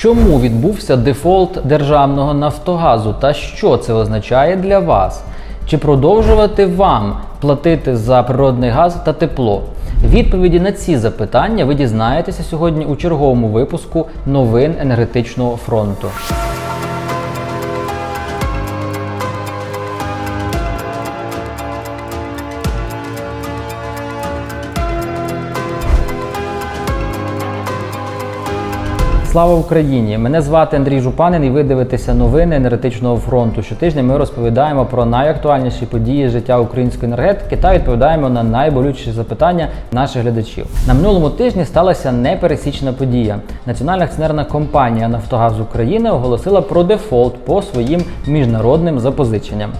Чому відбувся дефолт державного Нафтогазу та що це означає для вас? Чи продовжувати вам платити за природний газ та тепло? Відповіді на ці запитання ви дізнаєтеся сьогодні у черговому випуску новин енергетичного фронту. Слава Україні! Мене звати Андрій Жупанин, і ви дивитеся новини енергетичного фронту. Щотижня ми розповідаємо про найактуальніші події життя української енергетики та відповідаємо на найболючіші запитання наших глядачів. На минулому тижні сталася непересічна подія. Національна акціонерна компанія Нафтогаз України оголосила про дефолт по своїм міжнародним запозиченням.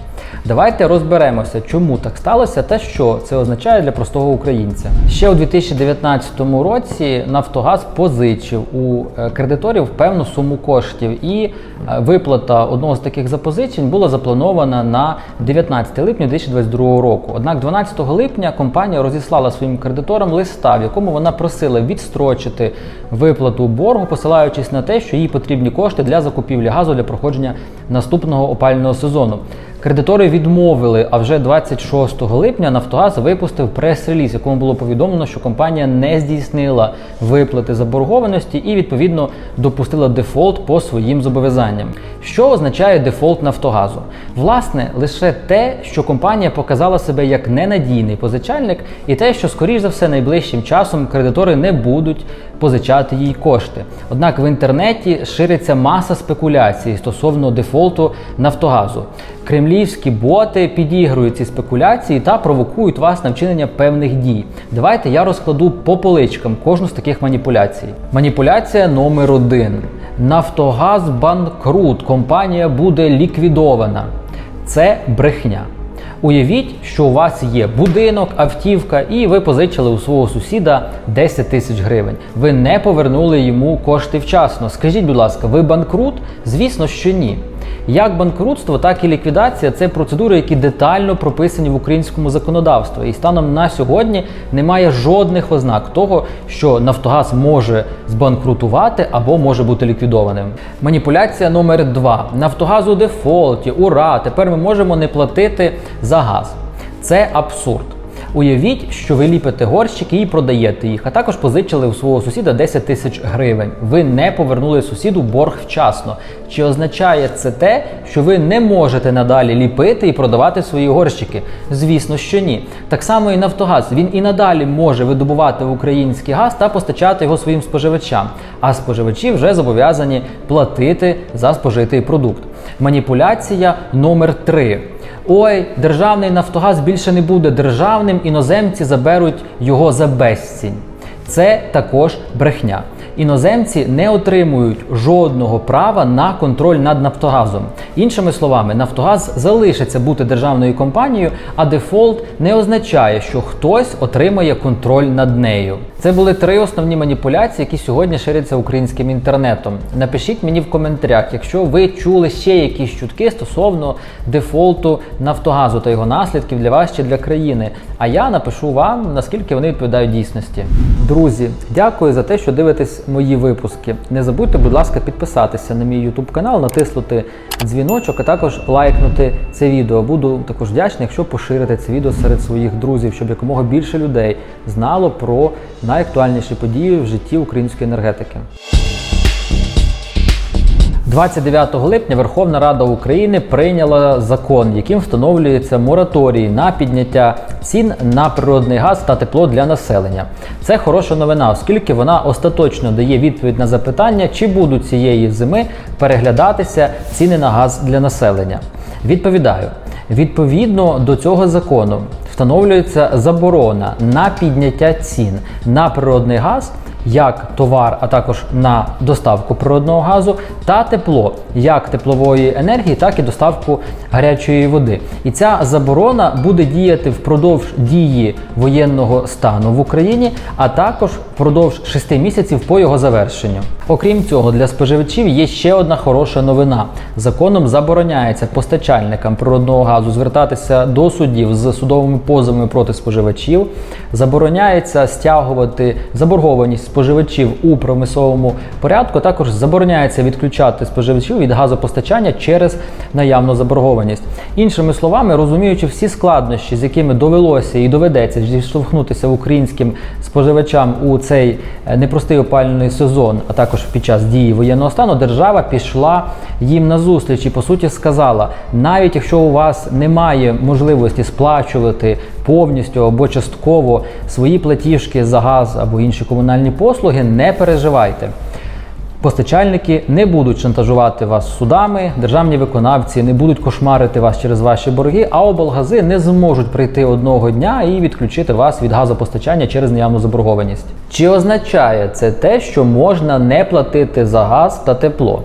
Давайте розберемося, чому так сталося та що це означає для простого українця. Ще у 2019 році Нафтогаз позичив у е, кредиторів певну суму коштів, і е, виплата одного з таких запозичень була запланована на 19 липня 2022 року. Однак 12 липня компанія розіслала своїм кредиторам листа, в якому вона просила відстрочити виплату боргу, посилаючись на те, що їй потрібні кошти для закупівлі газу для проходження наступного опального сезону. Кредитори відмовили, а вже 26 липня Нафтогаз випустив прес-реліз, якому було повідомлено, що компанія не здійснила виплати заборгованості і відповідно допустила дефолт по своїм зобов'язанням. Що означає дефолт Нафтогазу? Власне, лише те, що компанія показала себе як ненадійний позичальник, і те, що скоріш за все найближчим часом кредитори не будуть позичати їй кошти. Однак в інтернеті шириться маса спекуляцій стосовно дефолту Нафтогазу. Кремлівські боти підігрують ці спекуляції та провокують вас на вчинення певних дій. Давайте я розкладу по поличкам кожну з таких маніпуляцій. Маніпуляція номер один: Нафтогаз банкрут, компанія буде ліквідована. Це брехня. Уявіть, що у вас є будинок, автівка, і ви позичили у свого сусіда 10 тисяч гривень. Ви не повернули йому кошти вчасно. Скажіть, будь ласка, ви банкрут? Звісно, що ні. Як банкрутство, так і ліквідація це процедури, які детально прописані в українському законодавстві. І станом на сьогодні немає жодних ознак того, що Нафтогаз може збанкрутувати або може бути ліквідованим. Маніпуляція номер два: Нафтогаз у дефолті, ура! Тепер ми можемо не платити за газ. Це абсурд. Уявіть, що ви ліпите горщики і продаєте їх, а також позичили у свого сусіда 10 тисяч гривень. Ви не повернули сусіду борг вчасно. Чи означає це те, що ви не можете надалі ліпити і продавати свої горщики? Звісно, що ні. Так само і Нафтогаз. Він і надалі може видобувати український газ та постачати його своїм споживачам. А споживачі вже зобов'язані платити за спожитий продукт. Маніпуляція номер 3 Ой, державний Нафтогаз більше не буде державним, іноземці заберуть його за безцінь. Це також брехня. Іноземці не отримують жодного права на контроль над Нафтогазом. Іншими словами, Нафтогаз залишиться бути державною компанією, а дефолт не означає, що хтось отримає контроль над нею. Це були три основні маніпуляції, які сьогодні ширяться українським інтернетом. Напишіть мені в коментарях, якщо ви чули ще якісь чутки стосовно дефолту Нафтогазу та його наслідків для вас чи для країни. А я напишу вам, наскільки вони відповідають дійсності. Друзі, дякую за те, що дивитесь мої випуски. Не забудьте, будь ласка, підписатися на мій YouTube канал, натиснути дзвіночок, а також лайкнути це відео. Буду також вдячний, якщо поширите це відео серед своїх друзів, щоб якомога більше людей знало про найактуальніші події в житті української енергетики. 29 липня Верховна Рада України прийняла закон, яким встановлюється мораторій на підняття цін на природний газ та тепло для населення. Це хороша новина, оскільки вона остаточно дає відповідь на запитання, чи будуть цієї зими переглядатися ціни на газ для населення. Відповідаю, відповідно до цього закону встановлюється заборона на підняття цін на природний газ як товар, а також на доставку природного газу та тепло, як теплової енергії, так і доставку гарячої води. І ця заборона буде діяти впродовж дії воєнного стану в Україні, а також впродовж 6 місяців по його завершенню. Окрім цього, для споживачів є ще одна хороша новина. Законом забороняється постачальникам природного газу звертатися до судів з судовими позовами проти споживачів. Забороняється стягувати заборгованість споживачів у промисловому порядку. Також забороняється відключати споживачів від газопостачання через наявну заборгованість. Іншими словами, розуміючи всі складнощі, з якими довелося і доведеться зіштовхнутися українським споживачам у цей е, непростий опалювальний сезон, а також під час дії воєнного стану, держава пішла їм на зустріч і по суті сказала: навіть якщо у вас немає можливості сплачувати повністю або частково свої платіжки за газ або інші комунальні послуги, не переживайте. Постачальники не будуть шантажувати вас судами, державні виконавці не будуть кошмарити вас через ваші борги, а облгази не зможуть прийти одного дня і відключити вас від газопостачання через наявну заборгованість. Чи означає це те, що можна не платити за газ та тепло?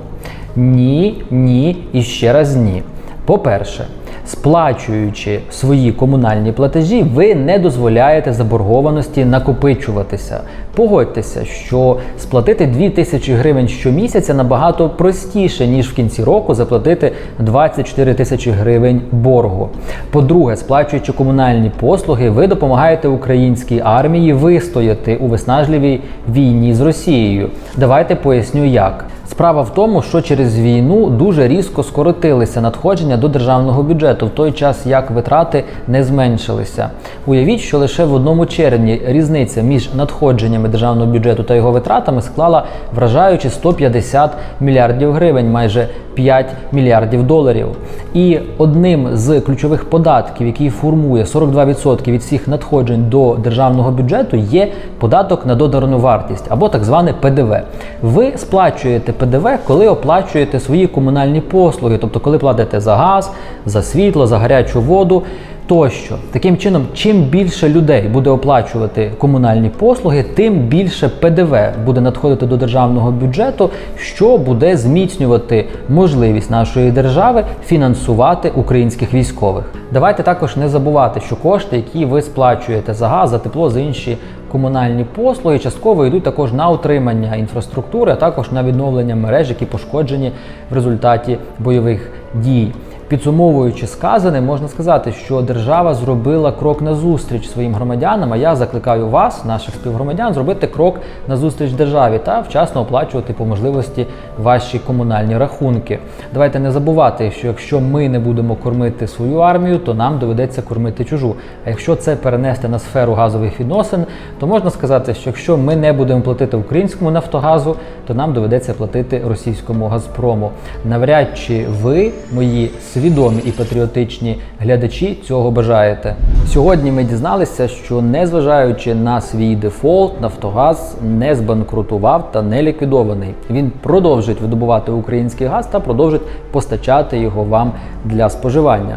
Ні, ні і ще раз ні. По-перше, сплачуючи свої комунальні платежі, ви не дозволяєте заборгованості накопичуватися. Погодьтеся, що сплатити 2000 гривень щомісяця набагато простіше, ніж в кінці року заплатити 24 тисячі гривень боргу. По-друге, сплачуючи комунальні послуги, ви допомагаєте українській армії вистояти у виснажливій війні з Росією. Давайте поясню як. Справа в тому, що через війну дуже різко скоротилися надходження до державного бюджету, в той час як витрати не зменшилися. Уявіть, що лише в одному червні різниця між надходженнями державного бюджету та його витратами склала вражаючі 150 мільярдів гривень, майже 5 мільярдів доларів. І одним з ключових податків, який формує 42% від всіх надходжень до державного бюджету, є податок на додану вартість або так зване ПДВ. Ви сплачуєте ПДВ, коли оплачуєте свої комунальні послуги, тобто коли платите за газ, за світло, за гарячу воду. Тощо, таким чином, чим більше людей буде оплачувати комунальні послуги, тим більше ПДВ буде надходити до державного бюджету, що буде зміцнювати можливість нашої держави фінансувати українських військових. Давайте також не забувати, що кошти, які ви сплачуєте за газ, за тепло, за інші комунальні послуги, частково йдуть також на утримання інфраструктури, а також на відновлення мереж, які пошкоджені в результаті бойових дій. Підсумовуючи сказане, можна сказати, що держава зробила крок назустріч своїм громадянам. А я закликаю вас, наших співгромадян, зробити крок назустріч державі та вчасно оплачувати по можливості ваші комунальні рахунки. Давайте не забувати, що якщо ми не будемо кормити свою армію, то нам доведеться кормити чужу. А якщо це перенести на сферу газових відносин, то можна сказати, що якщо ми не будемо платити українському Нафтогазу, то нам доведеться платити російському Газпрому. Навряд чи ви, мої свідомі і патріотичні глядачі, цього бажаєте. Сьогодні ми дізналися, що незважаючи на свій дефолт, Нафтогаз не збанкрутував та не ліквідований. Він продовжить видобувати український газ та продовжить постачати його вам для споживання.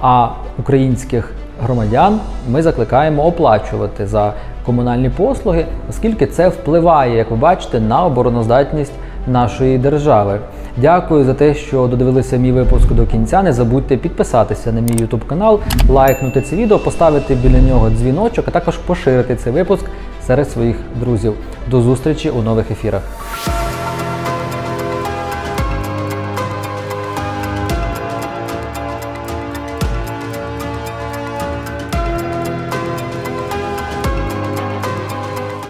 А українських громадян ми закликаємо оплачувати за комунальні послуги, оскільки це впливає, як ви бачите, на обороноздатність нашої держави. Дякую за те, що додивилися мій випуск до кінця. Не забудьте підписатися на мій YouTube канал, лайкнути це відео, поставити біля нього дзвіночок, а також поширити цей випуск серед своїх друзів. До зустрічі у нових ефірах.